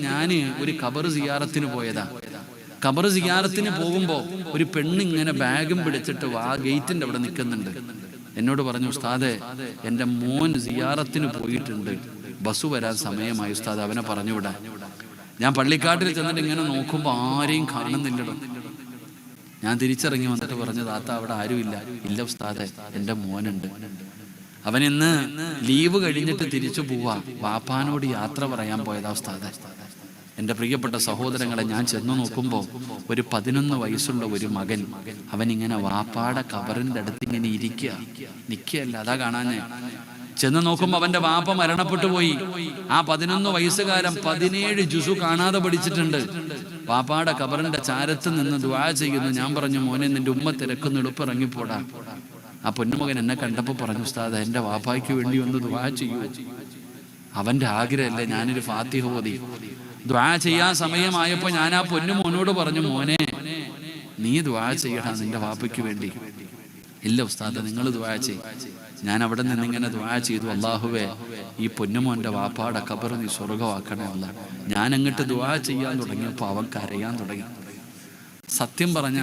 ഞാൻ ഒരു കബർ സിയാറത്തിന് പോയതാ. കബർ സിയാറത്തിന് പോകുമ്പോ ഒരു പെണ്ണിങ്ങനെ ബാഗും പിടിച്ചിട്ട് ആ ഗേറ്റിന്റെ അവിടെ നിൽക്കുന്നുണ്ട്. എന്നോട് പറഞ്ഞു ഉസ്താദെ എന്റെ മോൻ സിയാറത്തിന് പോയിട്ടുണ്ട്. ബസ് വരാൻ സമയമായി ഉസ്താദ് അവനെ പറഞ്ഞുവിടാൻ ഞാൻ പള്ളിക്കാട്ടിൽ ചെന്നിട്ട് ഇങ്ങനെ നോക്കുമ്പോൾ ആരെയും കാണുന്നില്ലടോ. ഞാൻ തിരിച്ചിറങ്ങി വന്നിട്ട് പറഞ്ഞു താത്ത അവിടെ ആരുമില്ല. ഇല്ല ഉസ്താദെ എന്റെ മോനുണ്ട്. അവൻ ഇന്ന് ലീവ് കഴിഞ്ഞിട്ട് തിരിച്ചു പോവാ. വാപ്പാനോട് യാത്ര പറയാൻ പോയതാ ഉസ്താദെ. എന്റെ പ്രിയപ്പെട്ട സഹോദരങ്ങളെ ഞാൻ ചെന്നു നോക്കുമ്പോൾ ഒരു പതിനൊന്ന് വയസ്സുള്ള ഒരു മകൻ. അവൻ ഇങ്ങനെ വാപ്പാടെ കബറിന്റെ അടുത്ത് ഇങ്ങനെ ഇരിക്കുക നിൽക്കുകയല്ല അതാ കാണാന്. ചെന്ന് നോക്കുമ്പോൾ അവന്റെ വാപ്പ മരണപ്പെട്ടു പോയി. ആ പതിനൊന്ന് വയസ്സുകാരൻ പതിനേഴ് ജുസു കാണാതെ പഠിച്ചിട്ടുണ്ട്. വാപ്പാടെ കബറിന്റെ ചാരത്ത് നിന്ന് ദ്വാ ചെയ്യുന്നു. ഞാൻ പറഞ്ഞു മോനെ നിന്റെ ഉമ്മ തിരക്കുന്ന. എളുപ്പിറങ്ങിപ്പോടാ ആ പൊന്നുമകൻ എന്നെ കണ്ടപ്പോൾ പറഞ്ഞു ഉസ്താദ് എന്റെ വാപ്പായ്ക്ക് വേണ്ടി ഒന്ന് ദ്വാ ചെയ്യൂ. അവന്റെ ആഗ്രഹമല്ലേ ഞാനൊരു ഫാത്തിഹ ഓതി. ദ്വാ ചെയ്യാൻ സമയമായപ്പോൾ ഞാൻ ആ പൊന്നു മോനോട് പറഞ്ഞു മോനെ നീ ദ്വാ ചെയ്യടാ നിന്റെ വാപ്പയ്ക്ക് വേണ്ടി. ഇല്ല ഉസ്താദ് നിങ്ങൾ ദ്വാ ചെയ്യും. ഞാൻ അവിടെ നിന്ന് ഇങ്ങനെ ദ്വാ ചെയ്തു അള്ളാഹുവേ ഈ പൊന്നുമോന്റെ വാപ്പാടെ കബർ നീ സ്വർഗമാക്കണേ അല്ല ഞാൻ അങ്ങോട്ട് ദ്വാ ചെയ്യാൻ തുടങ്ങിയപ്പോൾ അവൻ കരയാൻ തുടങ്ങി. സത്യം പറഞ്ഞ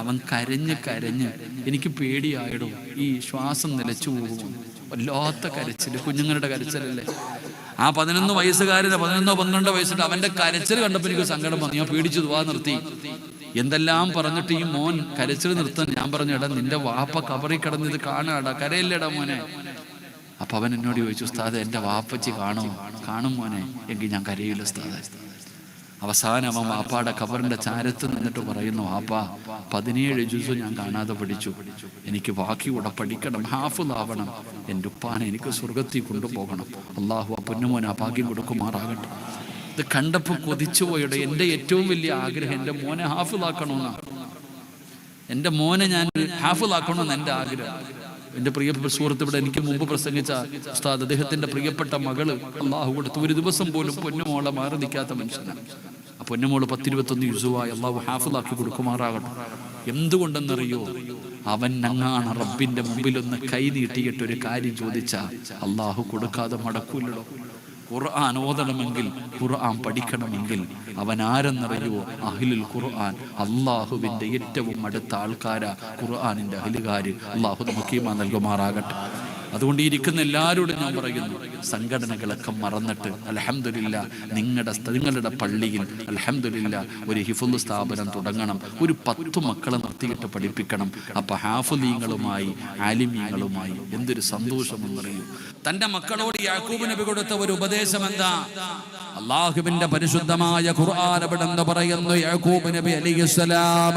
അവൻ കരഞ്ഞ് കരഞ്ഞ് എനിക്ക് പേടിയായിടും. ഈ ശ്വാസം നിലച്ചു പോകും. വല്ലാത്ത കരച്ചിൽ കുഞ്ഞുങ്ങളുടെ കരച്ചിലല്ലേ? ആ പതിനൊന്ന് വയസ്സുകാരന് പതിനൊന്നോ പന്ത്രണ്ടോ വയസ്സുണ്ട്. അവന്റെ കരച്ചിൽ കണ്ടപ്പോൾ എനിക്ക് സങ്കടം വന്നു. ഞാൻ പേടിച്ചു ദുവാ നിർത്തി. എന്തെല്ലാം പറഞ്ഞിട്ട് ഈ മോൻ കരച്ചിൽ നിർത്താൻ ഞാൻ പറഞ്ഞു എടാ നിന്റെ വാപ്പ കബറി കിടന്നത് കാണാടാ കരയില്ലേടാ മോനെ? അപ്പൊ അവൻ എന്നോട് ചോദിച്ചു ഉസ്താദ് എന്റെ വാപ്പച്ചി കാണും കാണും മോനെ എങ്കിൽ ഞാൻ കരയില്ല ഉസ്താദ്. അവസാനം അവൻ വാപ്പാടെ കബറിന്റെ ചാരത്ത് നിന്നിട്ട് പറയുന്നു വാപ്പ പതിനേഴ് ജുസു ഞാൻ കാണാതെ പഠിച്ചു. എനിക്ക് ബാക്കി കൂടെ പഠിക്കണം ഹാഫുലാവണം എന്റെ ഉപ്പാനെ എനിക്ക് സ്വർഗത്തിൽ കൊണ്ടുപോകണം. അള്ളാഹു ആ പൊന്നുമോൻ ആ ഭാഗ്യം കൊടുക്കുമാറാകട്ടെ. ഇത് കണ്ടപ്പോൾ കൊതിച്ചു പോയുടെ എന്റെ ഏറ്റവും വലിയ ആഗ്രഹം എന്റെ മോനെ ഹാഫിലാക്കണമെന്നാണ് എന്റെ മോനെ ഞാൻ ഹാഫിലാക്കണമെന്ന് എന്റെ ആഗ്രഹം. എന്റെ പ്രിയപ്പെട്ട സുഹൃത്ത് ഇവിടെ എനിക്ക് മുമ്പ് പ്രസംഗിച്ച ഉസ്താദ് അദ്ദേഹത്തിന്റെ പ്രിയപ്പെട്ട മകൾ അള്ളാഹു കൊടുത്ത് ഒരു ദിവസം പോലും പൊന്നുമോളെ മാറി നിൽക്കാത്ത മനുഷ്യനാണ്. ആ പൊന്നുമോൾ പത്തിരുപത്തൊന്ന് യുസുവായി അള്ളാഹു ഹാഫിലാക്കി കൊടുക്കുമാറാകട്ടെ. എന്തുകൊണ്ടെന്നറിയോ? അവൻ അങ്ങാണ് റബ്ബിന്റെ മുമ്പിൽ ഒന്ന് കൈ നീട്ടിയിട്ട് ഒരു കാര്യം ചോദിച്ച അള്ളാഹു കൊടുക്കാതെ മടക്കൂലടോ ഖുർആൻ ഓതണമെങ്കിൽ ഖുർആൻ പഠിക്കണമെങ്കിൽ അവൻ ആരെന്നറിയുവോ അഹിലുൽ ഖുർആൻ. അള്ളാഹുവിന്റെ ഏറ്റവും അടുത്ത ആൾക്കാരാ ഖുർആാനിന്റെ അഹിലുകാർ അള്ളാഹു നമുക്ക് നൽകുമാറാകട്ടെ. അതുകൊണ്ട് ഇരിക്കുന്ന എല്ലാവരോടും ഞാൻ പറയുന്നു സംഘടനകളൊക്കെ മറന്നിട്ട് അലഹമില്ല നിങ്ങളുടെ നിങ്ങളുടെ പള്ളിയിൽ അലഹമില്ല ഒരു ഹിഫുൽ സ്ഥാപനം തുടങ്ങണം ഒരു പത്ത് മക്കളെ നിർത്തിയിട്ട് പഠിപ്പിക്കണം അപ്പൊ ഹാഫുലീങ്ങളുമായി ആലിമീങ്ങളുമായി എന്തൊരു സന്തോഷമെന്നറിയൂ. തന്റെ മക്കളോട് യാക്കൂബ് നബി കൊടുത്ത ഒരു ഉപദേശം എന്താ അള്ളാഹുവിന്റെ പരിശുദ്ധമായ ഖുർആൻ എന്ന് പറയുന്നു യാക്കൂബ് നബി അലിസ്ലാം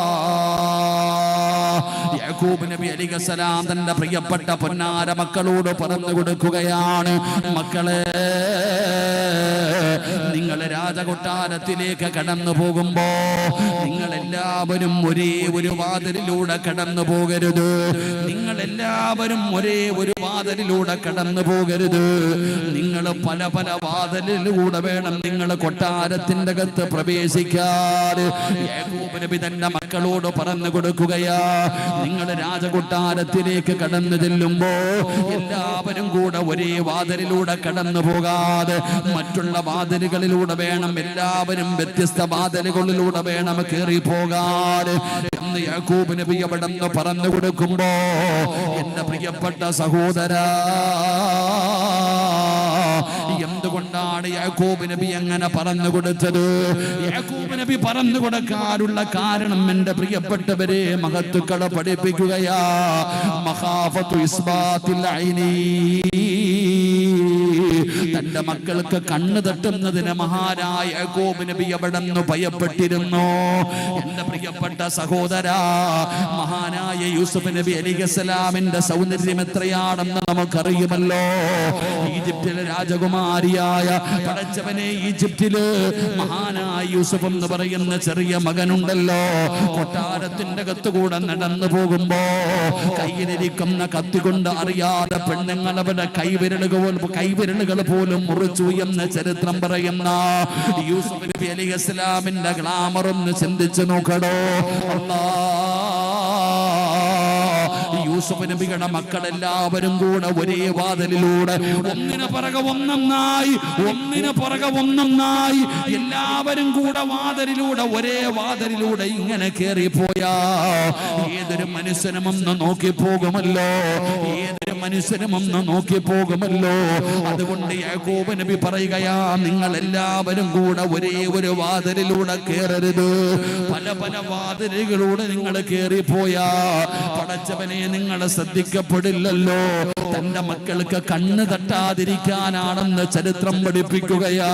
യാക്കൂബ് നബി അലിഖസലാം തന്റെ പ്രിയപ്പെട്ട പൊന്നാര മക്കളോട് പറഞ്ഞു കൊടുക്കുകയാണ്. മക്കളെ നിങ്ങൾ രാജകൊട്ടാരത്തിലേക്ക് കടന്നു പോകുമ്പോ നിങ്ങൾ എല്ലാവരും ഒരേ ഒരു വാതിലിലൂടെ കടന്നു പോകരുത്. നിങ്ങൾ എല്ലാവരും ഒരേ ഒരു വാതിലിലൂടെ കടന്നു പോകരുത്. നിങ്ങൾ പല പല വാതിലിലൂടെ വേണം നിങ്ങൾ കൊട്ടാരത്തിന്റെ അകത്ത് പ്രവേശിക്കാതെ തന്റെ മക്കളോട് പറഞ്ഞു കൊടുക്കുകയാ. നിങ്ങൾ രാജകൊട്ടാരത്തിലേക്ക് കടന്നു ചെല്ലുമ്പോ എല്ലാവരും കൂടെ ഒരേ വാതിലിലൂടെ കടന്നു പോകാതെ മറ്റുള്ള വാതിലുകളിലൂടെ വേണം എല്ലാവരും വ്യത്യസ്ത വാതിലുകളിലൂടെ വേണം കയറി പോകാൻ. എന്ന് യാക്കൂബ് നബി പറഞ്ഞു കൊടുക്കുമ്പോ എന്റെ പ്രിയപ്പെട്ട സഹോദര എന്തുകൊണ്ടാണ് യാക്കൂബ് നബി അങ്ങനെ പറഞ്ഞു കൊടുത്തത്? യാക്കൂബ് നബി പറഞ്ഞു കൊടുക്കാനുള്ള കാരണം എന്റെ പ്രിയപ്പെട്ടവരെ മഹത്തുക്കളെ പഠിപ്പിക്കുകയാ. മഹാഫത്തു തന്റെ മക്കൾക്ക് കണ്ണ് തട്ടുന്നതിന് മഹാരായ യാക്കോബ് നബി എവിടെന്ന് ഭയപ്പെട്ടിരുന്നു? എന്റെ പ്രിയപ്പെട്ട സഹോദര മഹാനായ യൂസുഫ് നബി അലിഖലാമിന്റെ സൗന്ദര്യം എത്രയാണെന്ന് നമുക്കറിയുമല്ലോ. ഈജിപ്തിലെ രാജകുമാരിയായ പടച്ചവനെ ഈജിപ്തിൽ മഹാനായ യൂസഫ് എന്ന് പറയുന്ന ചെറിയ മകനുണ്ടല്ലോ. കൊട്ടാരത്തിന്റെ കത്തുകൂടെ നടന്നു പോകുമ്പോ കയ്യിലിരിക്കുന്ന കത്തികൊണ്ട് അറിയാതെ പെണ്ണുങ്ങൾ അവരുടെ കൈവിരലുകൾ കൈവിരലുകൾ പോലും മുറിച്ചു എന്ന് ചരിത്രം പറയുന്ന യൂസഫ് നബി അലി ഇസ്ലാമിന്റെ ഗ്ലാമർ ഒന്ന് ചിന്തിച്ചു നോക്കടോ. അല്ലാ യൂസുഫ് നബിയുടെ മക്കളെല്ലാവരും കൂടെ ഒരേ വാതിലിലൂടെ ഒന്നിന് പിറകെ ഒന്നൊന്നായി ഒന്നിന് പിറകെ ഒന്നൊന്നായി. എല്ലാവരും കൂടെ വാതിലിലൂടെ ഒരേ വാതിലിലൂടെ ഇങ്ങനെ കേറിപ്പോയാ. ഏതൊരു മനുഷ്യനും ഒന്ന് നോക്കി പോകുമല്ലോ ഏതൊരു മനുഷ്യനും ഒന്ന് നോക്കി പോകുമല്ലോ അതുകൊണ്ട് യാക്കോബ് നബി പറയുകയാ നിങ്ങൾ എല്ലാവരും കൂടെ ഒരേ ഒരു വാതിലിലൂടെ കയറരുത് പല പല വാതിലുകളൂടെ നിങ്ങൾ കയറിപ്പോയാ പടച്ചവനെ നിങ്ങൾ ശ്രദ്ധിക്കപ്പെടില്ലല്ലോ. തന്റെ മക്കൾക്ക് കണ്ണ് തട്ടാതിരിക്കാനാണെന്ന് ചരിത്രം പഠിപ്പിക്കുകയാ.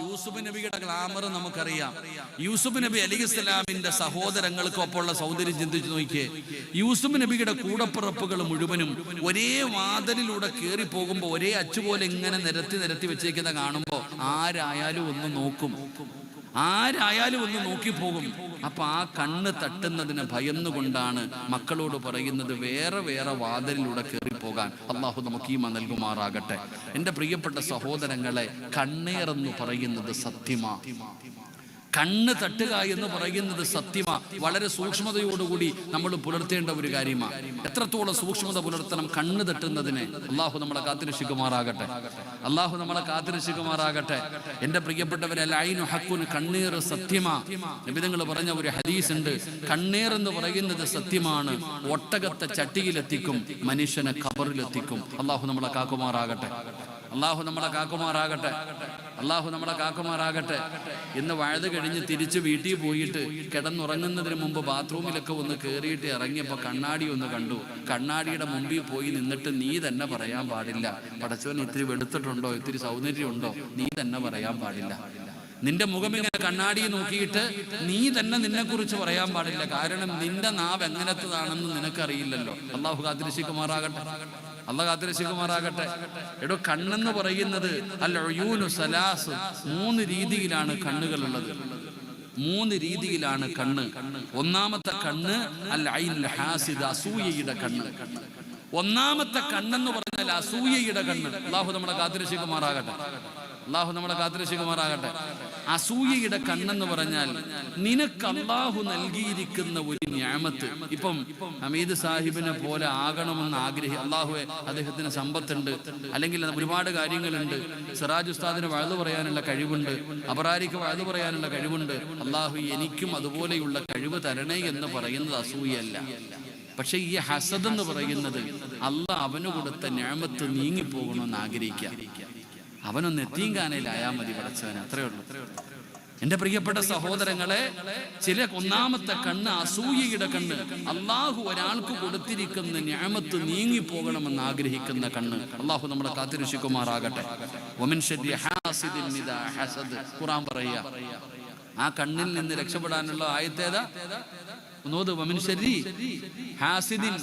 യൂസുഫ് നബിയുടെ ഗ്ലാമർ നമുക്കറിയാം. യൂസുഫ് നബി അലി ഇസ്ലാമിന്റെ സഹോദരങ്ങൾക്കൊപ്പമുള്ള സൗന്ദര്യം ചിന്തിച്ചു നോക്കിയേ. യൂസുഫ് നബിയുടെ കൂടപ്പിറപ്പുകൾ മുഴുവനും ഒരേ വാതിലിലൂടെ കയറി പോകുമ്പോൾ ഒരേ അച്ചുപോലെ ഇങ്ങനെ നിരത്തി നിരത്തി വെച്ചേക്കുന്ന കാണുമ്പോൾ ആരായാലും ഒന്ന് നോക്കും. ആരായാലും ഒന്ന് നോക്കിപ്പോകും അപ്പൊ ആ കണ്ണ് തട്ടുന്നതിന് ഭയന്നുകൊണ്ടാണ് മക്കളോട് പറയുന്നത് വേറെ വേറെ വാതിലിലൂടെ കയറി പോകാൻ അള്ളാഹു നമുക്ക് ഈ നൽകുമാറാകട്ടെ. എന്റെ പ്രിയപ്പെട്ട സഹോദരങ്ങളെ കണ്ണേറെന്ന് പറയുന്നത് സത്യമാ. കണ്ണ് തട്ടുക എന്ന് പറയുന്നത് സത്യമാ. വളരെ സൂക്ഷ്മതയോടുകൂടി നമ്മൾ പുലർത്തേണ്ട ഒരു കാര്യമാണ് എത്രത്തോളം സൂക്ഷ്മത പുലർത്തണം കണ്ണ് തട്ടുന്നതിനെ. അള്ളാഹു നമ്മളെ കാത്തിരക്ഷിക്കുമാറാകട്ടെ. അള്ളാഹു നമ്മളെ കാത്തിരക്ഷിക്കുമാറാകട്ടെ. എന്റെ പ്രിയപ്പെട്ടവരെ ലൈനു ഹക്കുന് കണ്ണീർ സത്യമാ. നിബിധങ്ങൾ പറഞ്ഞ ഒരു ഹദീസ് ഉണ്ട് കണ്ണീർ എന്ന് പറയുന്നത് സത്യമാണ്. ഒട്ടകത്തെ ചട്ടിയിലെത്തിക്കും മനുഷ്യനെ ഖബറിലെത്തിക്കും അള്ളാഹു നമ്മളെ കാക്കുമാറാകട്ടെ. അള്ളാഹു നമ്മളെ കാക്കുമാറാകട്ടെ. അള്ളാഹു നമ്മളെ കാക്കുമാറാകട്ടെ. ഇന്ന് വഴുത് കഴിഞ്ഞ് തിരിച്ച് വീട്ടിൽ പോയിട്ട് കിടന്നുറങ്ങുന്നതിന് മുമ്പ് ബാത്റൂമിലൊക്കെ ഒന്ന് കയറിയിട്ട് ഇറങ്ങിയപ്പോൾ കണ്ണാടി ഒന്ന് കണ്ടു. കണ്ണാടിയുടെ മുമ്പിൽ പോയി നിന്നിട്ട് നീ തന്നെ പറയാൻ പാടില്ല. പടച്ചവൻ ഇത്തിരി വെളുത്തിട്ടുണ്ടോ? ഇത്തിരി സൗന്ദര്യമുണ്ടോ? നീ തന്നെ പറയാൻ പാടില്ല. നിന്റെ മുഖം ഇങ്ങനെ കണ്ണാടി നോക്കിയിട്ട് നീ തന്നെ നിന്നെ കുറിച്ച് പറയാൻ പാടില്ല. കാരണം നിന്റെ നാവ് എങ്ങനത്തതാണെന്ന് നിനക്കറിയില്ലല്ലോ. അള്ളാഹു കാത്തിരശിക്കുമാറാകട്ടെ അല്ല കാത്തിരശിക്കുമാറാകട്ടെ എടോ കണ്ണെന്ന് പറയുന്നത് അല്ല സലാസ്. മൂന്ന് രീതിയിലാണ് കണ്ണുകളുള്ളത്. മൂന്ന് രീതിയിലാണ് കണ്ണ്. ഒന്നാമത്തെ കണ്ണ് ഐൻ ഹാസിദ് അസൂയയുടെ കണ്ണ്. ഒന്നാമത്തെ കണ്ണെന്ന് പറഞ്ഞാൽ അസൂയയുടെ കണ്ണ്. അള്ളാഹു നമ്മളെ കാത്തിരശിക്കുമാറാകട്ടെ അള്ളാഹു നമ്മളെ കാത്തിരശിക്കുമാറാകട്ടെ അസൂയയുടെ കണ്ണെന്ന് പറഞ്ഞാൽ നിനക്ക് അള്ളാഹു നൽകിയിരിക്കുന്ന ഒരു ഞാമത്ത്. ഇപ്പം ഹമീദ് സാഹിബിനെ പോലെ ആകണമെന്ന് ആഗ്രഹം അള്ളാഹുവെ അദ്ദേഹത്തിന് സമ്പത്തുണ്ട്. അല്ലെങ്കിൽ ഒരുപാട് കാര്യങ്ങളുണ്ട്. സിറാജ് ഉസ്താദിന് വഴുതു പറയാനുള്ള കഴിവുണ്ട്. അപറാരിക്ക് വഴുതു പറയാനുള്ള കഴിവുണ്ട്. അള്ളാഹു എനിക്കും അതുപോലെയുള്ള കഴിവ് തരണേ എന്ന് പറയുന്നത് അസൂയല്ല പക്ഷെ ഈ ഹസദ് എന്ന് പറയുന്നത് അള്ളാഹ് അവന് കൊടുത്ത ഞാമത്ത് നീങ്ങിപ്പോകണമെന്ന് ആഗ്രഹിക്കുക. അവനൊന്ന് എത്തിങ്കാനയിലായാൽ മതി പടച്ചവൻ അത്രേ ഉള്ളൂ. എന്റെ പ്രിയപ്പെട്ട സഹോദരങ്ങളെ ചില ഒന്നാമത്തെ കണ്ണ് അസൂയയുടെ കണ്ണ്. അള്ളാഹു ഒരാൾക്ക് കൊടുത്തിരിക്കുന്ന ഞാമത്ത് നീങ്ങിപ്പോകണമെന്ന് ആഗ്രഹിക്കുന്ന കണ്ണ്. അള്ളാഹു നമ്മളെ കാത്തിരക്ഷിക്കുമാറാകട്ടെ. ഖുറാൻ പറയുക ആ കണ്ണിൽ നിന്ന് രക്ഷപ്പെടാനുള്ള ആയത്തേതാ? ഒന്നോത് വമിൻശരി ഹാസിദിൻ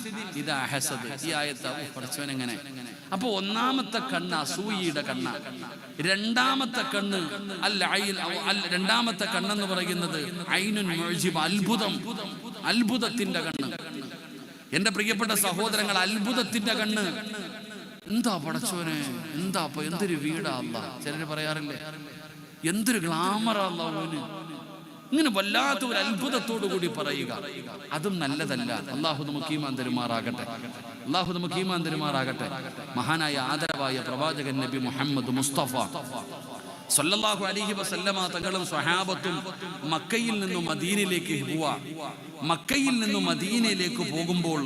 ഇതാ ഹസദ്. ഈ ആയത്ത പഠിച്ചവൻ എങ്ങനെ? അപ്പൊ ഒന്നാമത്തെ കണ്ണ് അസൂയിയുടെ കണ്ണ. രണ്ടാമത്തെ കണ്ണ് അല്ല രണ്ടാമത്തെ കണ്ണെന്ന് പറയുന്നത് ഐനുൻ മുഅ്ജിബ് അത്ഭുതം. അത്ഭുതത്തിന്റെ കണ്ണ്. എന്റെ പ്രിയപ്പെട്ട സഹോദരങ്ങൾ അത്ഭുതത്തിന്റെ കണ്ണ്. എന്താ പടച്ചോനെ എന്താ എന്തൊരു വീടാ അല്ല ചിലര് പറയാറില്ലേ? എന്തൊരു ഗ്ലാമറാ അല്ല ഓന്. ഇങ്ങനെ വല്ലാത്ത ഒരു അത്ഭുതത്തോടു കൂടി പറയുക. അതും നല്ലതല്ല. അള്ളാഹു നമുക്ക് ഈമാൻ തരുമാറാകട്ടെ. അള്ളാഹു നമുക്ക് ഈമാൻ തരുമാറാകട്ടെ. മഹാനായ ആദരവായ പ്രവാചകൻ നബി മുഹമ്മദ് മുസ്തഫ സല്ലല്ലാഹു അലൈഹി വസല്ലമ തങ്ങളും സ്വഹാബത്തും മക്കയിൽ നിന്നും മദീനയിലേക്ക് പോവാ മക്കയിൽ നിന്നും മദീനയിലേക്ക് പോകുമ്പോൾ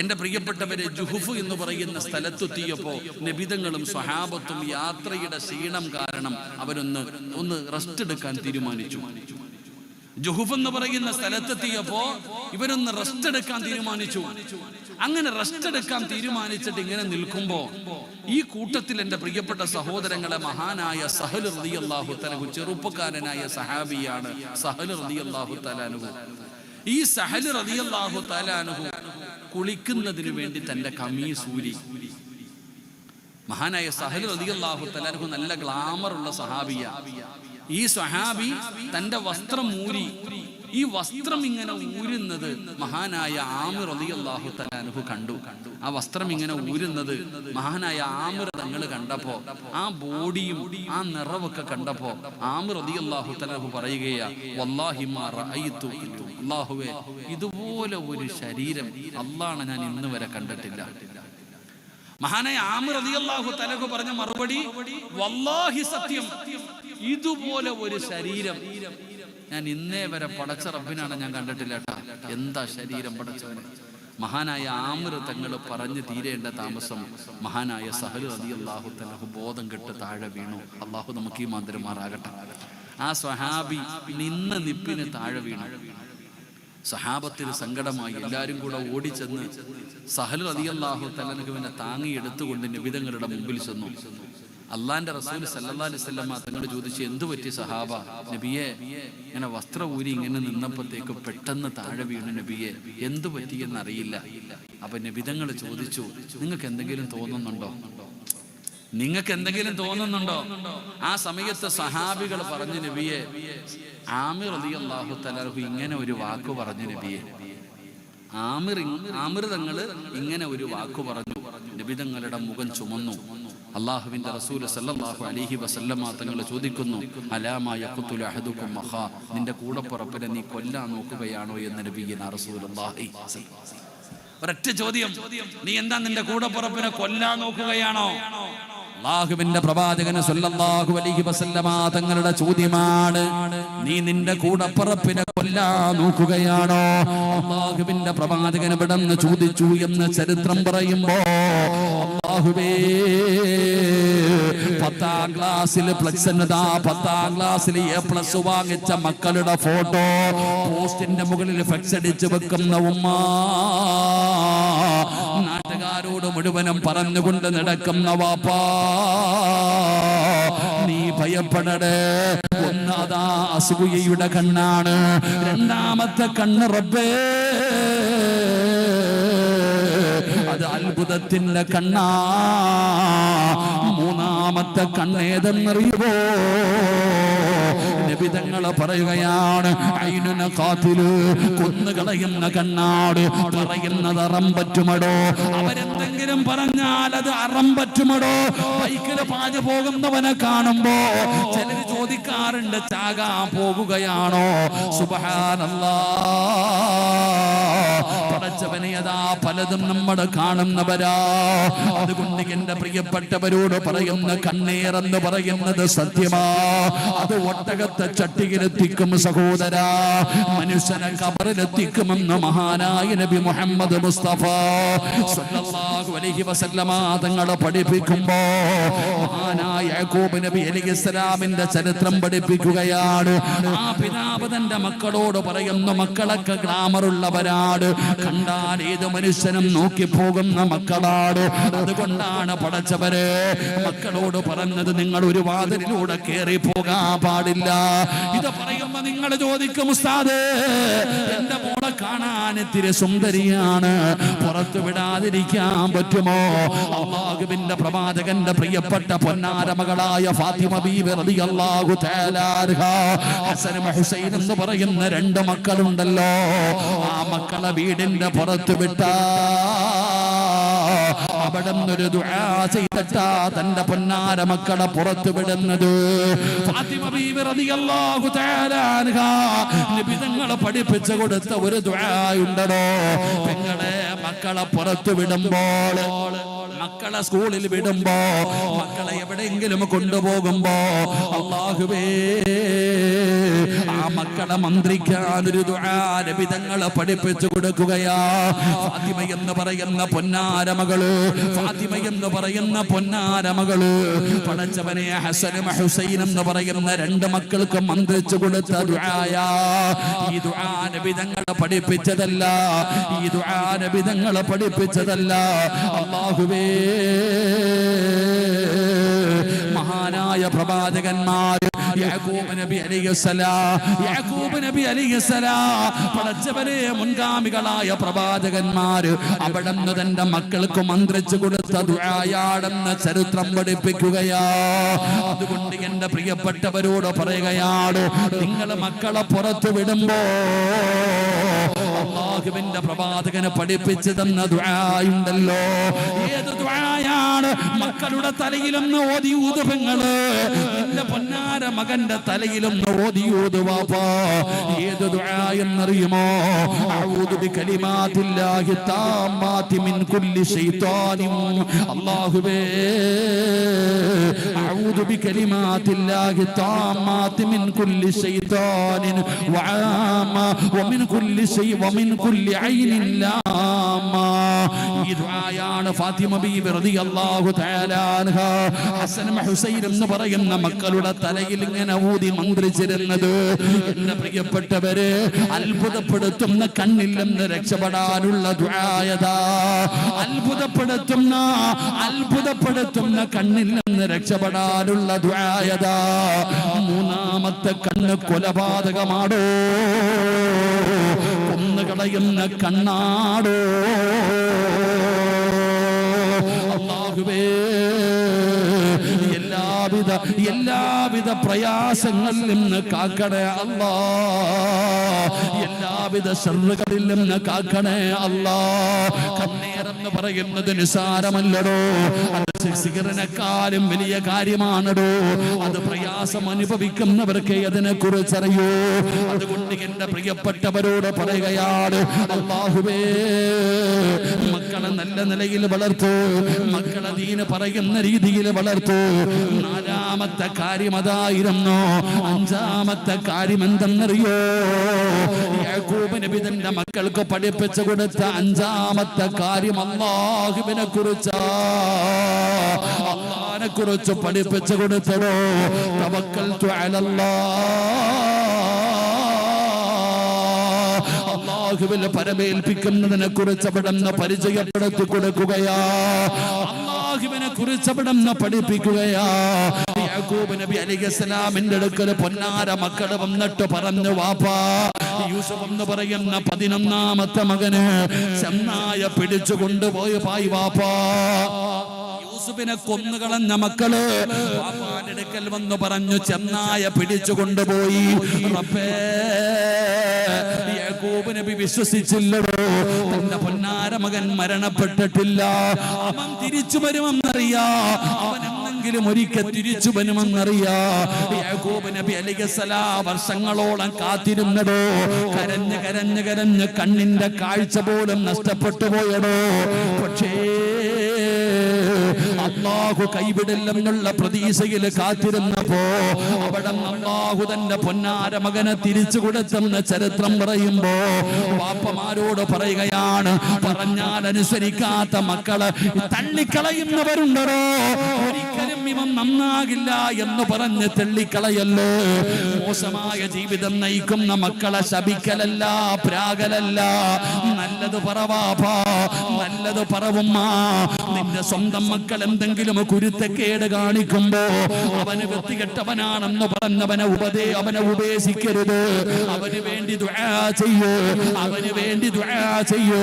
എന്റെ പ്രിയപ്പെട്ടവരെ ജുഹുഫ് എന്ന് പറയുന്ന സ്ഥലത്തെത്തിയപ്പോ നബിതങ്ങളും സ്വഹാബത്തും യാത്രയുടെ ക്ഷീണം കാരണം അവരൊന്ന് ഒന്ന് റെസ്റ്റ് എടുക്കാൻ തീരുമാനിച്ചു. ജുഹുഫ് എന്ന് പറയുന്ന സ്ഥലത്തെത്തിയപ്പോ ഇവരൊന്ന് റെസ്റ്റ് എടുക്കാൻ തീരുമാനിച്ചു. അങ്ങനെ റെസ്റ്റ് എടുക്കാൻ തീരുമാനിച്ചിട്ട് ഇങ്ങനെ നിൽക്കുമ്പോ ഈ കൂട്ടത്തിൽ എന്റെ പ്രിയപ്പെട്ട സഹോദരങ്ങളെ മഹാനായ സഹൽ റളിയല്ലാഹു തലഹു ചെറുപ്പക്കാരനായ സഹാബിയാണ് സഹൽ റളിയല്ലാഹു തലാനുഹു ഈ സഹൽ റളിയല്ലാഹു തലാനുഹു കുളിക്കുന്നതിന് വേണ്ടി തന്റെ കമീസ് ഊരി. മഹാനായ സഹൽ റളിയല്ലാഹു തലാനുഹു നല്ല ഗ്ലാമർ ഉള്ള സഹാബിയ. ഈ സഹാബി തന്റെ വസ്ത്രം ഊരി ഈ വസ്ത്രം ഇങ്ങനെ ഊരുന്നത് മഹാനായ ആമിർ അലി അള്ളാഹു തലാനുഹു കണ്ടു. ആ വസ്ത്രം ഇങ്ങനെ ഊരുന്നത് മഹാനായ ആമിർ തങ്ങൾ കണ്ടപ്പോ ആ ബോഡിയും ആ നിറവൊക്കെ കണ്ടപ്പോ ആമിർ റളിയല്ലാഹു തലാഹു പറയുകയാ വല്ലാഹി മാ റഅയ്തു അല്ലാഹുവേ ഇതുപോലെ ഒരു ശരീരം അള്ളാണ് ഞാൻ ഇന്ന് വരെ കണ്ടിട്ടില്ല. മഹാനായ ആമിർ അലി അള്ളാഹു തലഹു പറഞ്ഞ മറുപടി വല്ലാഹി സത്യം. ഇതുപോലെ ഒരു ശരീരം ഞാൻ ഇന്നേ വരെ പടച്ച റബ്ബിനാണ് ഞാൻ കണ്ടിട്ടില്ല കേട്ടാ. എന്താ ശരീരം പടച്ചവനെ? മഹാനായ ആമിർ തങ്ങൾ പറഞ്ഞു തീരേണ്ട താമസം മഹാനായ സഹലു അതി അള്ളാഹു തലഹു ബോധം കെട്ട് താഴെ വീണു. അള്ളാഹു നമുക്ക് ഈ മന്ത്രിമാറാകട്ടെ ആ സ്വഹാബി നിന്ന നിപ്പിന് താഴെ വീണു. സഹാബത്തിന് സങ്കടമായി എല്ലാവരും കൂടെ ഓടിച്ചെന്ന് സഹലു റളിയല്ലാഹു തലനുവിനെ താങ്ങി എടുത്തുകൊണ്ട് നിബിതങ്ങളുടെ മുമ്പിൽ ചെന്നു. അള്ളാന്റെ റസൂൽ വസല്ലമ തങ്ങൾ ചോദിച്ചു എന്തു പറ്റി സഹാബ? നബിയെ ഇങ്ങനെ വസ്ത്ര ഊരി ഇങ്ങനെ നിന്നപ്പോഴത്തേക്ക് പെട്ടെന്ന് താഴെ വീണു നബിയെ എന്തു പറ്റിയെന്ന് അറിയില്ല അപ്പൊ നബിതങ്ങൾ ചോദിച്ചു നിങ്ങൾക്ക് എന്തെങ്കിലും തോന്നുന്നുണ്ടോ? നിങ്ങൾക്ക് എന്തെങ്കിലും തോന്നുന്നുണ്ടോ? ആ സമയത്ത് സഹാബികൾ പറഞ്ഞു നബിയെ ആമിർ അലി അള്ളാഹു തലാഹു ഇങ്ങനെ ഒരു വാക്ക് പറഞ്ഞു നബിയെ. ആമിർ ആമിർ തങ്ങൾ ഇങ്ങനെ ഒരു വാക്ക് പറഞ്ഞു. നബിതങ്ങളുടെ മുഖം ചുമന്നു. അള്ളാഹുവിന്റെ റസൂൽ സല്ലാഹു അലൈഹി വസല്ലമ തങ്ങൾ ചോദിക്കുന്നു അലാമായ കുത്തുലഹദുക്കും മഹാ നിന്റെ കൂടപ്പുറപ്പിനെ നീ കൊല്ലാൻ നോക്കുകയാണോ? എന്ന് നബിയന റസൂലുള്ളാഹി ഒരൊറ്റ ചോദ്യം നീ എന്താ നിന്റെ കൂടപ്പുറപ്പിനെ കൊല്ലാൻ നോക്കുകയാണോ? അള്ളാഹുവിന്റെ പ്രവാചകന് സല്ലല്ലാഹു അലൈഹി വസല്ലമ തങ്ങളുടെ ചോദ്യമാണ് നീ നിന്റെ കൂടപ്പുറപ്പിനെ കൊല്ലാൻ നോക്കുകയാണോ? അള്ളാഹുവിന്റെ പ്രവാചകൻ ഇവിടെന്ന് ചോദിച്ചു എന്ന് ചരിത്രം പറയുമ്പോ അള്ളാഹുവേ. പത്താം ക്ലാസ്സിൽ പ്ലസ് എന്നതാ പത്താം ക്ലാസ്സിൽ എ പ്ലസ് വാങ്ങിച്ച മക്കളുടെ ഫോട്ടോ പോസ്റ്റിന്റെ മുകളിൽ ഫ്ലെക്സ് അടിച്ച് വെക്കുന്ന ഉമ്മ. നാട്ടുകാരോട് മുഴുവനും പറഞ്ഞുകൊണ്ട് നടക്കുന്ന വാപ്പാ. നീ ഭയപ്പെടടേ. ഒന്നാതാ അസൂയയുടെ കണ്ണാണ്. രണ്ടാമത്തെ കണ്ണ് റബ്ബേ. അത്ഭുതത്തിന്റെ കണ്ണാ മൂന്നാമത്തെ കണ്ണേതെന്നറിയുമോ നബിതങ്ങളെ പറയുകയാണ് അയിനുന കാത്തിൽ കൊന്നുകളയുന്ന കണ്ണാട് പറയുന്നത് അറം പറ്റുമടോ അവരെന്തെങ്കിലും പറഞ്ഞാൽ അത് അറം പറ്റുമടോ ബൈക്കിൽ പാഞ്ഞു പോകുന്നവനെ കാണുമ്പോ ചിലർ ചോദിക്കാറുണ്ട് ചാകാൻ പോകുകയാണോ സുബഹാനല്ലാ. പടച്ചവനെ അതാ പലതും നമ്മൾ കാണുന്നവരാ. അതുകൊണ്ട് എന്റെ പ്രിയപ്പെട്ടവരോട് പറയുന്ന കണ്ണീർ എന്ന് പറയുന്നത് സത്യമാ. അത് ഒട്ടകത്തെ ചട്ടിയിലെത്തിക്കും സഹോദര. മനുഷ്യനെ കബറിലെത്തിക്കുമെന്ന് മഹാനായ നബി മുഹമ്മദ് മുസ്തഫ അലൈഹി വസല്ലമ തങ്ങളെ പഠിപ്പിക്കുമ്പോ മഹാനായ യാക്കൂബ് നബി അലൈഹി ഇസ്ലാമിന്റെ ചരിത്രം പഠിപ്പിക്കുകയാണ്. ആ പിതാവ് തന്റെ മക്കളോട് പറയുന്നു മക്കളൊക്കെ ഗ്രാമർ ഉള്ളവരാട് കണ്ടാൽ ഏത് മനുഷ്യനും നോക്കി പോകുന്ന മക്കളാണ്. അതുകൊണ്ടാണ് പടച്ചവര് മക്കളോട് പറഞ്ഞത് നിങ്ങൾ ഒരു വാതിലിലൂടെ കയറി പോകാൻ പാടില്ല. ഇത് പറയുമ്പോ നിങ്ങൾ ചോദിക്കും ഉസ്താദേ എന്റെ മോളെ കാണാൻ ഇത്തിരി സുന്ദരിയാണ്. പുറത്തു വിടാതിരിക്കാൻ പറ്റുമോ? അള്ളാഹുവിന്റെ പ്രവാചകന്റെ പ്രിയപ്പെട്ട പൊന്നാര മകളായ ഫാത്തിമ ബീബി റളിയല്ലാഹു തആല അൻഹ. ഹസനും ഹുസൈൻ എന്ന് പറയുന്ന രണ്ട് മക്കളുണ്ടല്ലോ. ആ മക്കളെ വീടിന്റെ പുറത്തു വിട്ടാ. അവിടെ ഒരു ദുആ ചെയ്തിട്ടാ തന്റെ പൊന്നാര മക്കളെ പുറത്തു വിടുന്നത്. ഫാത്തിമ ബീബി റളിയല്ലാഹു തആല അൻഹ. നബി തങ്ങളെ പഠിപ്പിച്ചു കൊടുത്ത ഒരു ദുആ ദുരായുണ്ടോ മക്കളെ പുറത്തു വിടുമ്പോൾ മക്കളെ സ്കൂളിൽ വിടുമ്പോ മക്കളെ എവിടെയെങ്കിലും കൊണ്ടുപോകുമ്പോ അള്ളാഹുവേ ആ മക്കളെ മന്ത്രിക്കാൻ ഒരു ദുആരബിതങ്ങളെ പഠിപ്പിച്ചു കൊടുക്കുകയാ. ഫാത്തിമ എന്ന് പറയുന്ന പൊന്നാരമകൾ ഫാത്തിമ എന്ന് പറയുന്ന പൊന്നാരമകൾ പടച്ചവനെ ഹസനും ഹുസൈൻ എന്ന് പറയുന്ന രണ്ട് മക്കൾക്ക് മന്ത്രിച്ചു കൊടുത്ത ദുആയാ. ഈ ദുആരബിതങ്ങളെ പഠിപ്പിച്ചതല്ല ഈ ദുആരബിതങ്ങളെ പഠിപ്പിച്ചതല്ല. അള്ളാഹുവേ മഹാനായ പ്രവാചകന്മാർ യാക്കൂബ് നബി യാക്കൂബ് നബി പടച്ചവരെ മുൻഗാമികളായ പ്രവാചകന്മാര് അവിടുന്ന് തന്റെ മക്കൾക്ക് മന്ത്രിച്ചു കൊടുത്ത ദുആയാടെന്ന ചരിത്രം പഠിപ്പിക്കുകയാ. അതുകൊണ്ട് എന്റെ പ്രിയപ്പെട്ടവരോട് പറയുകയാണ് നിങ്ങൾ മക്കളെ പുറത്തു വിടുമ്പോ അള്ളാഹുവിന്റെ പ്രവാചകന് പഠിപ്പിച്ചു തന്ന ദുആയുണ്ടല്ലോ. ഏത് ദുആയാണ്? മക്കളുടെ തലയിലൊന്ന് ഓതി ഊതുപങ്ങൾ നിന്റെ പൊന്നാര മകന്റെ തലയിലൊന്ന് ഓതി ഊതുവാപ്പോ ഏത് ദുആ എന്നറിയുമോ? അഊദു ബികലിമാത്തില്ലാഹി താമ്മാതി മിൻ കുല്ലി ശൈത്താനിൻ. അല്ലാഹുവേ അഊദു ബികലിമാത്തില്ലാഹി താമ്മാതി മിൻ കുല്ലി ശൈത്താനിൻ. വആമ വമിൻ കുല്ലി ശൈ വമിൻ കുല്ലി ഐനിൻ ലാമ. ഈ ദുആയാണ് ഫാത്തിമ റളിയല്ലാഹു തആല അൻഹ. ഹസൻ ഹുസൈൻ എന്ന് പറയുന്ന മക്കളുടെ തലയിൽ ഇങ്ങനെ ഊതി മന്ത്രിച്ചിരുന്നത്. എന്റെ പ്രിയപ്പെട്ടവര് അത്ഭുതപ്പെടുത്തുന്ന കണ്ണിൽ നിന്ന് രക്ഷപ്പെടാനുള്ള ദുആയതാ അത്ഭുതപ്പെടുത്തുന്ന അത്ഭുതപ്പെടുത്തുന്ന കണ്ണിൽ നിന്ന് രക്ഷപ്പെടാനുള്ള ദുആയതാ മൂന്നാമത്തെ കണ്ണ് കൊലപാതകമാടോ? കൊന്നുകളയുന്ന കണ്ണാടോ. അള്ളാഹുവേ എല്ലാവിധ എല്ലാവിധ പ്രയാസങ്ങളിൽ നിന്ന് കാക്കട അല്ലാ. എല്ലാവിധ ഷറുകളിൽ നിന്ന് കാക്കണേ അല്ലാ. കണ്ണീരെന്ന് പറയുന്നത് നിസാരമല്ലടോ അത് സിഗറിനെക്കാളും വലിയ കാര്യമാണടോ. അത് പ്രയാസം അനുഭവിക്കുന്നവർക്ക് അതിനെ കുറിച്ചറിയൂ അതുകൊണ്ട് എന്റെ പ്രിയപ്പെട്ടവരോട് പറയുകയാണ് അള്ളാഹുവേ മക്കളെ നല്ല നിലയിൽ വളർത്തു. മക്കളെ ദീന് പറയുന്ന രീതിയിൽ വളർത്തു. നാലാമത്തെ കാര്യം അതായിരുന്നു. അഞ്ചാമത്തെ കാര്യം എന്തെന്നറിയോ? മക്കൾക്ക് പഠിപ്പിച്ചു കൊടുത്ത അഞ്ചാമത്തെ കാര്യം അള്ളാഹുവിനെ കുറിച്ചാ. അള്ളാഹിനെ കുറിച്ച് പഠിപ്പിച്ചു കൊടുത്തതോ? തവക്കൽ അള്ളാഹുവിൽ പരമേൽപ്പിക്കുന്നതിനെ കുറിച്ച് പരിചയപ്പെടുത്തി കൊടുക്കുകയാ. അള്ളാഹുവിനെ കുറിച്ച് പഠിപ്പിക്കുകയാ. യാക്കൂബ് നബി അലിഗസ്ലാമിന്റെ അടുക്കൽ പൊന്നാര മക്കൾ വന്നിട്ട് പറഞ്ഞു വാപ്പാ യൂസഫ് എന്ന് പറയുന്ന പതിനൊന്നാമത്തെ മകന് ചെന്നായ പിടിച്ചു കൊണ്ടുപോയി പായി വാപ്പാ. യൂസുഫിനെ കൊന്നുകളഞ്ഞ മക്കൾ അടുക്കൽ വന്ന് പറഞ്ഞു ചെന്നായ പിടിച്ചു കൊണ്ടുപോയി. യാക്കൂബ് നബി വിശ്വസിച്ചില്ലടോ. തന്റെ പൊന്നാര മകൻ മരണപ്പെട്ടിട്ടില്ല. അവൻ തിരിച്ചു വരുമെന്നറിയാ. അവൻ എന്നെങ്കിലും ഒരിക്കൽ തിരിച്ചു വരുമെന്നറിയാ. നബി അലിഗസലാ വർഷങ്ങളോളം കാത്തിരുന്നടോ. കരഞ്ഞ് കരഞ്ഞ് കരഞ്ഞ് കണ്ണിന്റെ കാഴ്ച പോലും നഷ്ടപ്പെട്ടു പോയടോ. പക്ഷേ അള്ളാഹു കൈവിടില്ലെന്നുള്ള പ്രതീക്ഷയിൽ കാത്തിരുന്നപ്പോ അവിടെ അള്ളാഹു തന്റെ പൊന്നാര മകനെ തിരിച്ചു കൊടുത്തെന്ന് ചരിത്രം പറയുമ്പോ വാപ്പമാരോട് പറയുകയാണ് പറഞ്ഞാൽ അനുസരിക്കാത്ത മക്കൾ തള്ളിക്കളയുന്നവരുണ്ടോ ഒരിക്കലും ഇവൻ നന്നാകില്ല എന്ന് പറഞ്ഞ് തള്ളിക്കളയല്ലോ. മോശമായ ജീവിതം നയിക്കുന്ന മക്കളെ ശപിക്കലല്ല പ്രാകലല്ല. നല്ലത് പറവാപ്പാ നല്ലത് പറവുമ്മ നിന്റെ സ്വന്തം മക്കൾ എന്തെങ്കിലും കുരുത്തക്കേട് കാണിക്കുമ്പോ അവന് വൃത്തികെട്ടവനാണെന്ന് പറഞ്ഞവനെ ഉപദേ അവനെ ഉപേക്ഷിക്കരുത്. അവന് വേണ്ടി ചെയ്യൂ. അവന് വേണ്ടി ചെയ്യൂ.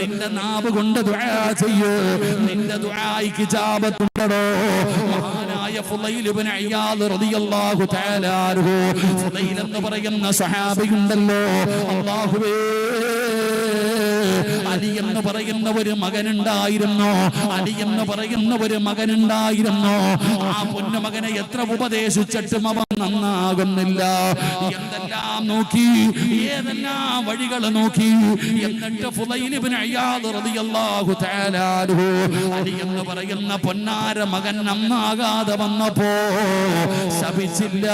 നിന്റെ നാവ് കൊണ്ട് ചെയ്യൂ. നിന്റെ ദുആയിക്ക് ജാപത്തുണ്ടോ മഹാനായ എന്ന് പറയുന്ന സഹാബിയുണ്ടല്ലോ. അല്ലാഹുവേ അലി എന്ന് പറയുന്ന ഒരു മകനുണ്ടായിരുന്നു. അലി എന്ന് പറയുന്ന ഒരു മകനുണ്ടായിരുന്നു. ആ പൊന്നുമകനെ എത്ര ഉപദേശിച്ചിട്ടും അവൻ നന്നാകുന്നില്ല. എന്തെല്ലാം നോക്കി ഏതെല്ലാം വഴികൾ നോക്കി. എന്നിട്ട് എന്ന് പറയുന്ന പൊന്നാര മകൻ നന്നാകാതെ വന്നപ്പോ ശപിച്ചില്ല.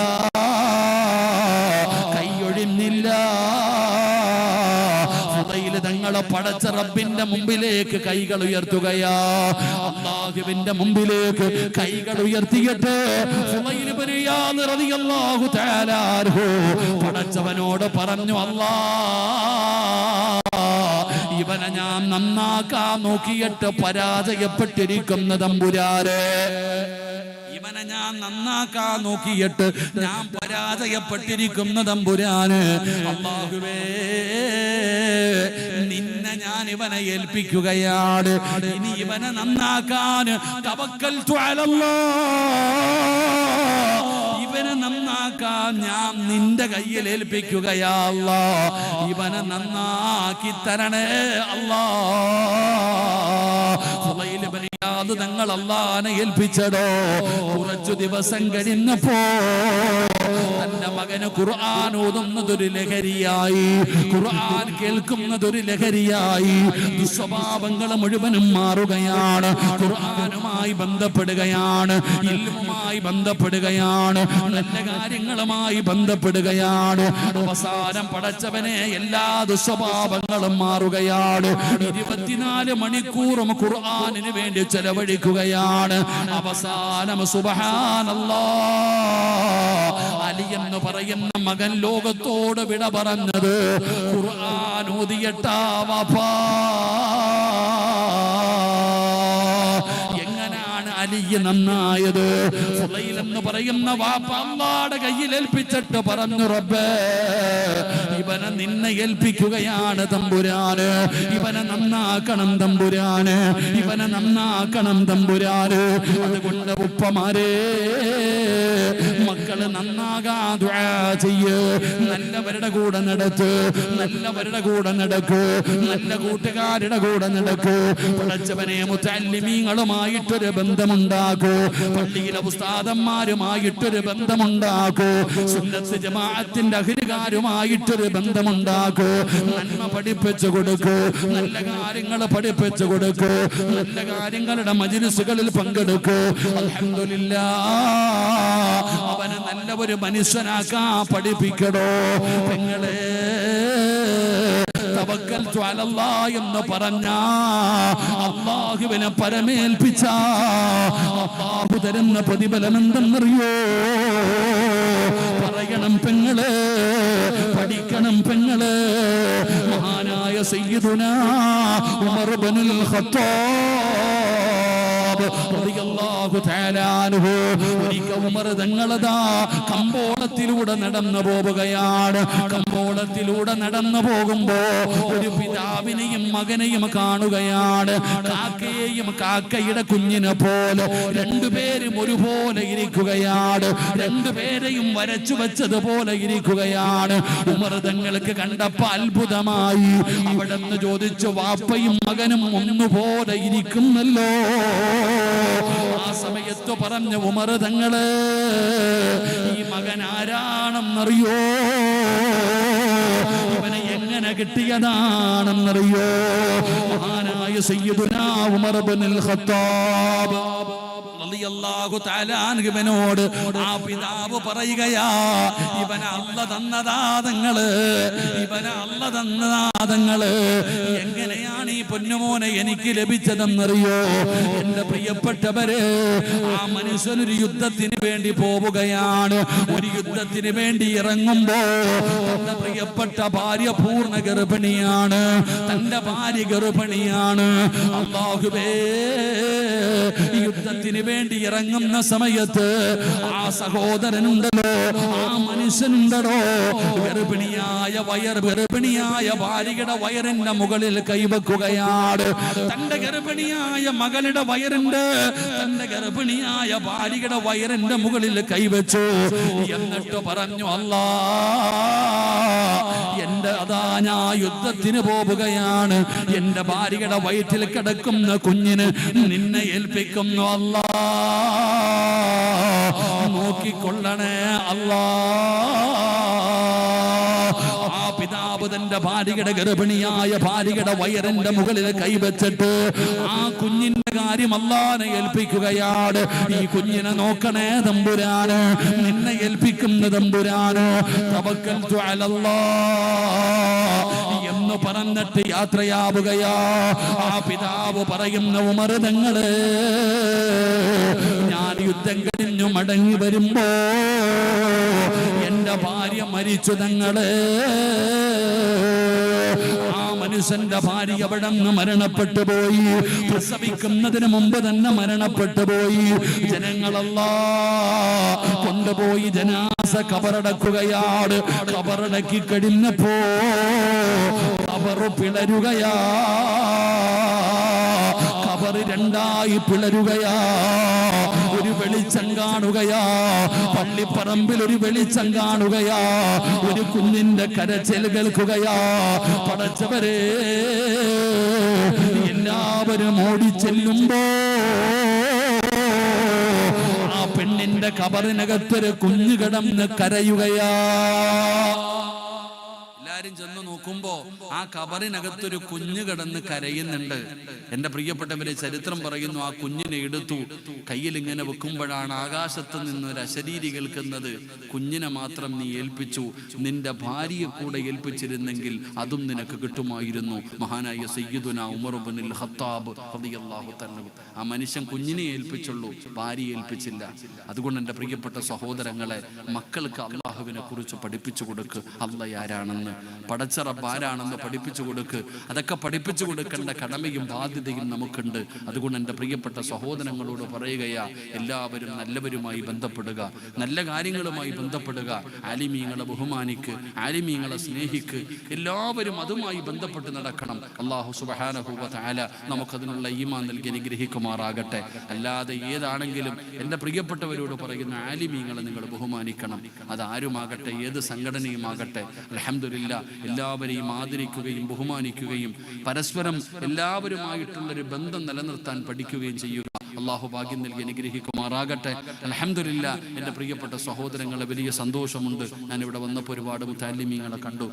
കൈയൊഴിഞ്ഞില്ല. തങ്ങളെ പടച്ച റബ്ബിന്റെ മുമ്പിലേക്ക് കൈകൾ ഉയർത്തുകയാ. അള്ളാഹുവിന്റെ മുമ്പിലേക്ക് കൈകൾ ഉയർത്തിയിട്ട് പടച്ചവനോട് പറഞ്ഞു അല്ലാ ഇവനെ ഞാൻ നന്നാക്കാൻ നോക്കിയിട്ട് പരാജയപ്പെട്ടിരിക്കുന്ന തമ്പുരാരെ. ഇവനെ ഞാൻ നന്നാക്കാൻ നോക്കിയിട്ട് ഞാൻ പരാജയപ്പെട്ടിരിക്കുന്ന തമ്പുരാന്. അള്ളാഹുവേ നിന്നെ ഞാൻ ഇവനെ ഏൽപ്പിക്കുകയാണ്. ഇനി ഇവനെ നന്നാക്കാൻ തവക്കൽ നന്നാക്കാൻ ഞാൻ നിന്റെ കയ്യിൽ ഏൽപ്പിക്കുകയാ അല്ലാ ഇവനെ നന്നാക്കി തരണേ അല്ലാ. ഞങ്ങൾ അള്ളാനെ ഏൽപ്പിച്ചതോ കുറച്ചു ദിവസം കഴിഞ്ഞപ്പോ തന്റെ മകന് ഖുർആൻ ഓതുന്നതൊരു ലഹരിയായി. ഖുർആൻ കേൾക്കുന്നതൊരു ലഹരിയായി. ദുസ്വഭാവങ്ങൾ മുഴുവനും മാറുകയാണ്. ഖുർആനുമായി ബന്ധപ്പെടുകയാണ്. ഇൽമുമായി ബന്ധപ്പെടുകയാണ്. നല്ല കാര്യങ്ങളുമായി ബന്ധപ്പെടുകയാണ്. അവസാനം പടച്ചവനെ എല്ലാ ദുസ്വഭാവങ്ങളും മാറുകയാണ്. ഇരുപത്തിനാല് മണിക്കൂറും ഖുർആനിന് വേണ്ടി ചെലവഴിക്കുകയാണ്. അവസാനം സുബഹാനല്ലാ അലി എന്ന് പറയുന്ന മകൻ ലോകത്തോട് വിട പറഞ്ഞത് ഖുർആൻ ഓതിയട്ടാ വാപ്പാ എങ്ങനാണ് അലി നന്നായത്? എന്ന് പറയുന്ന വാപ്പ അള്ളാടെ കയ്യിൽ ഏൽപ്പിച്ചിട്ട് പറഞ്ഞു റബ്ബേ ഇവനെ നിന്നെ ഏൽപ്പിക്കുകയാണ് തമ്പുരാന്. ഇവനെ നന്നാക്കണം തമ്പുരാന്. ഇവനെ നന്നാക്കണം തമ്പുരാന്. അതുകൊണ്ട് ഉപ്പമാരെ മക്കൾ നന്നാകാ ചെയ്യ്. നല്ലവരുടെ കൂടെ നടക്ക്. നല്ലവരുടെ കൂടെ നടക്ക്. നല്ല കൂട്ടുകാരുടെ കൂടെ നടക്ക്. പഠിച്ചവനെ മുത്തല്ലിമീങ്ങളുമായിട്ടൊരു ബന്ധമുണ്ടാക്കൂ. പള്ളിയിലെ ഉസ്താദന്മാരുമായിട്ടൊരു ബന്ധമുണ്ടാക്കൂ. സുന്നത്ത് ജമാഅത്തിന്റെ അഹിരുകാരുമായിട്ടൊരു ബന്ധമുണ്ടാക്കൂ. നന്മ പഠിപ്പിച്ചു കൊടുക്കൂ. നല്ല കാര്യങ്ങൾ പഠിപ്പിച്ചു കൊടുക്കൂ. നല്ല കാര്യങ്ങളുടെ മജിലിസുകളിൽ പങ്കെടുക്കൂ. അൽഹംദുലില്ലാ. അവനെ നല്ല ഒരു മനുഷ്യനാക്കാ പഠിപ്പിക്കടോ. നിങ്ങളെ തവക്കൽതു എന്ന് പറഞ്ഞ അള്ളാഹുവിനെ പരമേൽപ്പിച്ച അള്ളാഹു തരുന്ന പ്രതിഫലം എന്തെന്നറിയോ പറയണം പെങ്ങൾ പഠിക്കണം പെങ്ങൾ. മഹാനായ സയ്യിദുന ഉമർ ബനുൽ ഖത്താബ്. ഉമർ തങ്ങളതാ കമ്പോളത്തിലൂടെ നടന്നു പോവുകയാണ്. കമ്പോളത്തിലൂടെ നടന്നു പോകുമ്പോ ഒരു പിതാവിനെയും മകനെയും കാണുകയാണ്. കാക്കയെയും കാക്കയുടെ കുഞ്ഞിനെ പോലെ രണ്ടുപേരും ഒരുപോലെ ഇരിക്കുകയാണ്. രണ്ടുപേരെയും വരച്ചു വെച്ചതുപോലെ ഇരിക്കുകയാണ്. ഉമർ തങ്ങൾക്ക് കണ്ടപ്പോ അത്ഭുതമായി. അവിടെ നിന്ന് ചോദിച്ചു വാപ്പയും മകനും ഒന്നുപോലെ ഇരിക്കുന്നല്ലോ? ആ സമയത്ത് പറഞ്ഞ ഉമർ തങ്ങൾ ഈ മകൻ ആരാണെന്നറിയോ? ഇവനെ എങ്ങനെ കിട്ടിയതാണെന്നറിയോ? മഹാനായ സയ്യിദുനാ ഉമർ ബിൻ ഖത്താബ്. റളിയല്ലാഹു ആ പിതാവ് പറയുകയാ ഇവന അല്ല തന്നതാതങ്ങൾ ഇവന അല്ല തന്നതാതങ്ങൾ എങ്ങനെയാണ് ഈ പൊന്നുമോനെ എനിക്ക് ലഭിച്ചതെന്നറിയോ? എന്റെ പ്രിയപ്പെട്ടവര് ആ മനുഷ്യൻ ഒരു യുദ്ധത്തിന് വേണ്ടി പോവുകയാണ്. ഒരു യുദ്ധത്തിന് വേണ്ടി ഇറങ്ങുമ്പോ തന്റെ പ്രിയപ്പെട്ട ഭാര്യ പൂർണ ഗർഭിണിയാണ്. തന്റെ ഭാര്യ ഗർഭിണിയാണ്. അള്ളാഹുബേ യുദ്ധ യുദ്ധത്തിന് വേണ്ടി ഇറങ്ങുന്ന സമയത്ത് ആ സഹോദരനുണ്ടല്ലോ ആ മനുഷ്യനുണ്ടല്ലോ. ഗർഭിണിയായ വയർ ഗർഭിണിയായ ഭാര്യയുടെ വയറിന്റെ മുകളിൽ കൈവക്കുകയാണ്. തന്റെ ഗർഭിണിയായ മകളുടെ വയറുണ്ട്. തന്റെ ഗർഭിണിയായ ഭാര്യയുടെ വയറിന്റെ മുകളിൽ കൈവച്ചു. എന്നിട്ട് പറഞ്ഞു അല്ലാ എന്റെ അതാ ഞാൻ യുദ്ധത്തിന് പോവുകയാണ്. എന്റെ ഭാര്യയുടെ വയറ്റിൽ കിടക്കുന്ന കുഞ്ഞിന് നിന്നെ ഏൽപ്പിക്കുന്നു. നോക്കിക്കൊള്ളണേ അല്ലാ. പിതാവ് ഭാര്യയുടെ ഗർഭിണിയായ ഭാര്യയുടെ വയറിന്റെ മുകളിൽ കൈവച്ചിട്ട് ആ കുഞ്ഞിന്റെ കാര്യം അല്ലാതെ ഏൽപ്പിക്കുകയാണ്. ഈ കുഞ്ഞിനെ നോക്കണേ തമ്പുരാന്. നിന്നെ ഏൽപ്പിക്കുന്ന തമ്പുരാന്. തവക്കൽ എന്ന് പറഞ്ഞിട്ട് യാത്രയാവുകയാ. ആ പിതാവ് പറയുന്ന ഉമർദങ്ങൾ ഞാൻ യുദ്ധം കഴിഞ്ഞു മടങ്ങി വരുമ്പോ എന്റെ ഭാര്യ മരിച്ചു തങ്ങൾ ആ മനുഷ്യന്റെ ഭാര്യ അവിടെ നിന്ന് മരണപ്പെട്ടു പോയി. പ്രസവിക്കുന്നതിന് മുമ്പ് തന്നെ മരണപ്പെട്ടു പോയി. ജനങ്ങളല്ല കൊണ്ടുപോയി ജനാസ കബറടക്കുകയാണ്. കബറടക്കി കഴിഞ്ഞപ്പോ പിളരുകയാ. കബറ് രണ്ടായി പിളരുകയാ. ഒരു വെളിച്ചം കാണുകയാ. പള്ളിപ്പറമ്പിൽ ഒരു വെളിച്ചം കാണുകയാ. ഒരു കുഞ്ഞിന്റെ കരച്ചിൽ കേൾക്കുകയാ. പടച്ചവരെ എല്ലാവരും ഓടിച്ചെല്ലുമ്പോ ആ പെണ്ണിന്റെ കബറിനകത്തൊരു കുഞ്ഞു കിടന്ന് കരയുകയാ. എല്ലാരും ചെന്ന് നോക്കുമ്പോ ആ കബറിനകത്തൊരു കുഞ്ഞ് കിടന്ന് കരയുന്നുണ്ട്. എന്റെ പ്രിയപ്പെട്ടവരെ ചരിത്രം പറയുന്നു ആ കുഞ്ഞിനെ എടുത്തു. കയ്യിൽ ഇങ്ങനെ വെക്കുമ്പോഴാണ് ആകാശത്ത് നിന്ന് ഒരു അശരീരി കേൾക്കുന്നത്. കുഞ്ഞിനെ മാത്രം നീ ഏൽപ്പിച്ചു. നിന്റെ ഭാര്യയെ കൂടെ ഏൽപ്പിച്ചിരുന്നെങ്കിൽ അതും നിനക്ക് കിട്ടുമായിരുന്നു. മഹാനായ സയ്യിദുന ഉമർബുനിൽ ഹത്താബ് റളിയല്ലാഹു തന്നു ആ മനുഷ്യൻ കുഞ്ഞിനെ ഏൽപ്പിച്ചുള്ളൂ ഭാര്യ ഏൽപ്പിച്ചില്ല. അതുകൊണ്ട് എന്റെ പ്രിയപ്പെട്ട സഹോദരങ്ങളെ മക്കൾക്ക് അള്ളാഹുവിനെ കുറിച്ച് പഠിപ്പിച്ചു കൊടുക്കുക അല്ല ആരാണെന്ന് പടച്ചറബ് ആരാണെന്ന് പഠിപ്പിച്ചു കൊടുക്ക്. അതൊക്കെ പഠിപ്പിച്ചു കൊടുക്കേണ്ട കടമയും ബാധ്യതയും നമുക്കുണ്ട്. അതുകൊണ്ട് എന്റെ പ്രിയപ്പെട്ട സഹോദരങ്ങളോട് പറയുകയാ എല്ലാവരും നല്ലവരുമായി ബന്ധപ്പെടുക നല്ല കാര്യങ്ങളുമായി ബന്ധപ്പെടുക. ആലിമീങ്ങളെ ബഹുമാനിക്ക് ആലിമീങ്ങളെ സ്നേഹിക്ക് എല്ലാവരും അതുമായി ബന്ധപ്പെട്ട് നടക്കണം. അള്ളാഹു സുബഹാനഹുവ ആല നമുക്കതിനുള്ള ഈമാൻ നൽകി അനുഗ്രഹിക്കുമാറാകട്ടെ. അല്ലാതെ ഏതാണെങ്കിലും എന്റെ പ്രിയപ്പെട്ടവരോട് പറയുന്ന ആലിമീങ്ങളെ നിങ്ങൾ ബഹുമാനിക്കണം. അതാരുമാകട്ടെ ഏത് സംഘടനയുമാകട്ടെ. അലഹമില്ല എല്ലാവരെയും ആദരിക്കുകയും ബഹുമാനിക്കുകയും പരസ്പരം എല്ലാവരുമായിട്ടുള്ളൊരു ബന്ധം നിലനിർത്താൻ പഠിക്കുകയും ചെയ്യുക. അള്ളാഹു ഭാഗ്യം നൽകി അനുഗ്രഹിക്കുമാറാകട്ടെ. അലഹമില്ല എന്റെ പ്രിയപ്പെട്ട സഹോദരങ്ങളെ വലിയ സന്തോഷമുണ്ട്. ഞാൻ ഇവിടെ വന്നപ്പോൾ ഒരുപാട് മുത്താലിമീങ്ങളെ കണ്ടു.